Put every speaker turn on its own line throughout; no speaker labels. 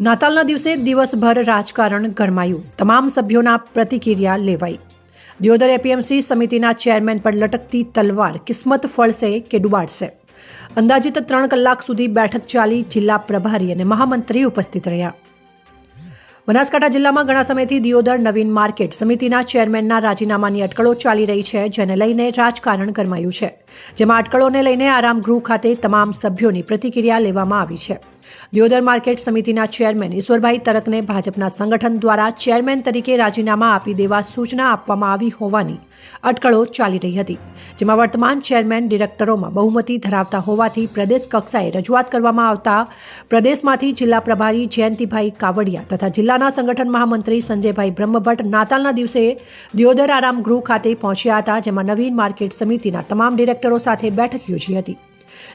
નાતાલના દિવસે દિવસભર રાજકારણ ગરમાયું. તમામ સભ્યોના પ્રતિક્રિયા લેવાઈ. દિયોદર એપીએમસી સમિતિના ચેરમેન પર લટકતી તલવાર કિસ્મત ફળશે કે ડુબાડશે? અંદાજિત ત્રણ કલાક સુધી બેઠક ચાલી જિલ્લા પ્રભારી અને મહામંત્રી ઉપસ્થિત રહ્યા. બનાસકાંઠા જિલ્લામાં ઘણા સમયથી દિયોદર નવીન માર્કેટ સમિતિના ચેરમેનના રાજીનામાની અટકળો ચાલી રહી છે, જેને લઈને રાજકારણ ગરમાયું છે. જેમાં અટકળોને લઈને આરામ ગૃહ ખાતે તમામ સભ્યોની પ્રતિક્રિયા લેવામાં આવી છે. દિયોદર માર્કેટ સમિતિના ચેરમેન ઈશ્વરભાઈ તરકને ભાજપના સંગઠન દ્વારા ચેરમેન તરીકે રાજીનામા આપી દેવા સૂચના આપવામાં આવી હોવાની અટકળો ચાલી રહી હતી, જેમાં વર્તમાન ચેરમેન ડિરેક્ટરોમાં બહુમતી ધરાવતા હોવાથી પ્રદેશ કક્ષાએ રજૂઆત કરવામાં આવતા પ્રદેશમાંથી જિલ્લા પ્રભારી જયંતિભાઈ કાવડિયા તથા જિલ્લાના સંગઠન મહામંત્રી સંજયભાઈ બ્રહ્મભટ્ટ નાતાલના દિવસે દિયોદર આરામ ગૃહ ખાતે પહોંચ્યા હતા, જેમાં નવીન માર્કેટ સમિતિના તમામ ડિરેક્ટરો સાથે બેઠક યોજી હતી.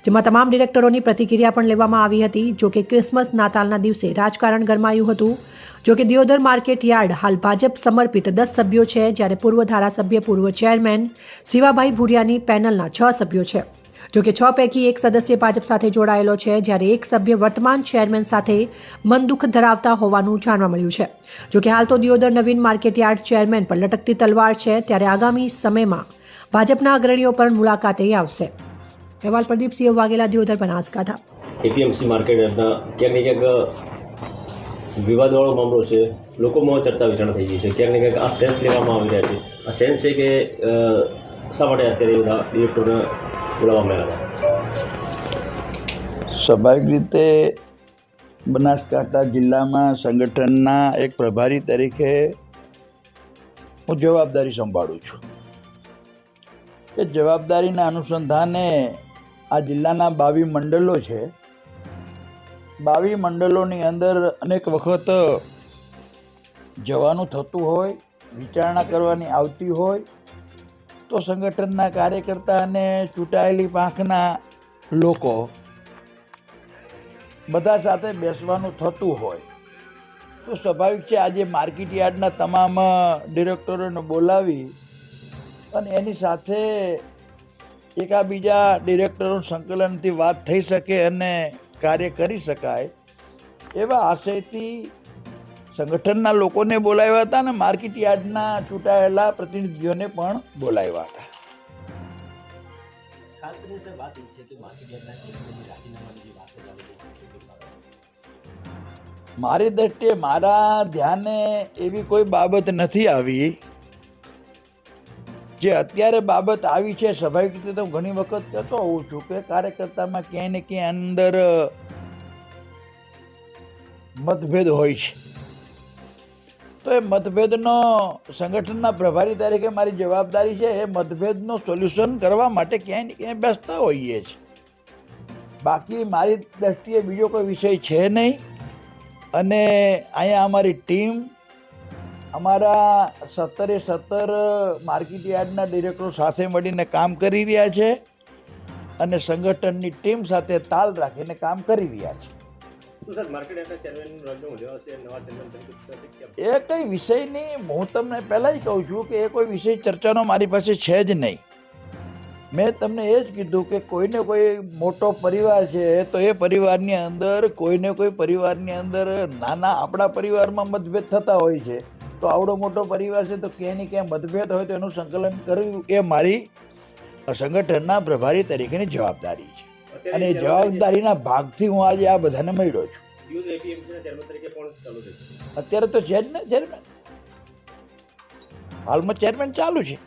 જેમાં તમામ ડિરેક્ટરોની પ્રતિક્રિયા પણ લેવામાં આવી હતી. જો કે ક્રિસમસ નાતાલના દિવસે રાજકારણ ગરમાયું હતું. જો કે દિયોદર માર્કેટ યાર્ડ હાલ ભાજપ સમર્પિત દસ સભ્યો છે, જ્યારે પૂર્વ ધારાસભ્ય, પૂર્વ ચેરમેન શિવાભાઈ ભુરિયાની પેનલના છ સભ્યો છે. જો કે છ પૈકી એક સદસ્ય ભાજપ સાથે જોડાયેલો છે, જ્યારે એક સભ્ય વર્તમાન ચેરમેન સાથે મનદુખ ધરાવતા હોવાનું જાણવા મળ્યું છે. જો કે હાલ તો દિયોદર નવીન માર્કેટ યાર્ડ ચેરમેન પર લટકતી તલવાર છે, ત્યારે આગામી સમયમાં ભાજપના અગ્રણીઓ પણ મુલાકાતે આવશે. અહેવાલ પ્રદીપસિંહ વાઘેલા દિયોદર બનાસકાંઠા
એપીએમસી માર્કેટના ક્યાંક ને ક્યાંક વિવાદવાળો મામલો છે લોકોમાં ચર્ચા વિચારણા થઈ ગઈ છે ક્યાંક ને ક્યાંક આ સેન્સ લેવામાં આવી રહ્યા છે આ સેન્સ છે કે શા માટે અત્યારે બધા ડિરેક્ટરને બોલાવવામાં આવ્યા
સ્વાભાવિક રીતે બનાસકાંઠા જિલ્લામાં સંગઠનના એક પ્રભારી તરીકે હું જવાબદારી સંભાળું છું એ જવાબદારીના અનુસંધાને આ જિલ્લાના બાવી મંડળો છે. બાવી મંડળોની અંદર અનેક વખત જવાનું થતું હોય, વિચારણા કરવાની આવતી હોય, તો સંગઠનના કાર્યકર્તા અને ચૂંટાયેલી પાંખના લોકો બધા સાથે બેસવાનું થતું હોય. તો સ્વાભાવિક છે, આજે માર્કેટ યાર્ડના તમામ ડિરેક્ટરોને બોલાવી અને એની સાથે એકાબીજા ડિરેક્ટરો સંકલનથી વાત થઈ શકે અને કાર્ય કરી શકાય એવા આશયથી સંગઠનના લોકોને બોલાવ્યા હતા અને માર્કેટ યાર્ડના ચૂંટાયેલા પ્રતિનિધિઓને પણ બોલાવ્યા હતા.
ખાસ કરીને સર વાત એ છે કે માર્કેટ યાર્ડના ચેરમેનની રાજીનામાની જે વાતો ચાલી છે
મારી દ્રષ્ટિએ મારા ધ્યાને એવી કોઈ બાબત નથી આવી જે અત્યારે બાબત આવી છે સ્વાભાવિક રીતે તો ઘણી વખત કહેતો હોઉં છું કે કાર્યકર્તામાં ક્યાંય ને ક્યાંય અંદર મતભેદ હોય છે. તો એ મતભેદનો સંગઠનના પ્રભારી તરીકે મારી જવાબદારી છે એ મતભેદનો સોલ્યુશન કરવા માટે ક્યાંય ને ક્યાંય બેસતા હોઈએ છીએ બાકી મારી દ્રષ્ટિએ બીજો કોઈ વિષય છે નહીં. અને અહીંયા અમારી ટીમ અમારા સત્તરે સત્તર માર્કેટ યાર્ડના ડિરેક્ટરો સાથે મળીને કામ કરી રહ્યા છે અને સંગઠનની ટીમ સાથે તાલ રાખીને કામ કરી રહ્યા છે? એ કંઈ વિષયની હું તમને પહેલાં જ કહું છું કે એ કોઈ વિષય ચર્ચાનો મારી પાસે છે જ નહીં. મેં તમને એ જ કીધું કે કોઈને કોઈ મોટો પરિવાર છે તો એ પરિવારની અંદર કોઈને કોઈ પરિવારની અંદર નાના આપણા પરિવારમાં મતભેદ થતા હોય છે. તો આવડો મોટો પરિવાર છે તો ક્યાંય ને ક્યાંય મતભેદ હોય તો એનું સંકલન કરવું એ મારી સંગઠનના પ્રભારી તરીકેની જવાબદારી છે. અને એ જવાબદારીના ભાગથી હું આજે આ બધાને મળ્યો છું. અત્યારે તો છે જ ને ચેરમેન હાલમાં ચેરમેન ચાલુ છે.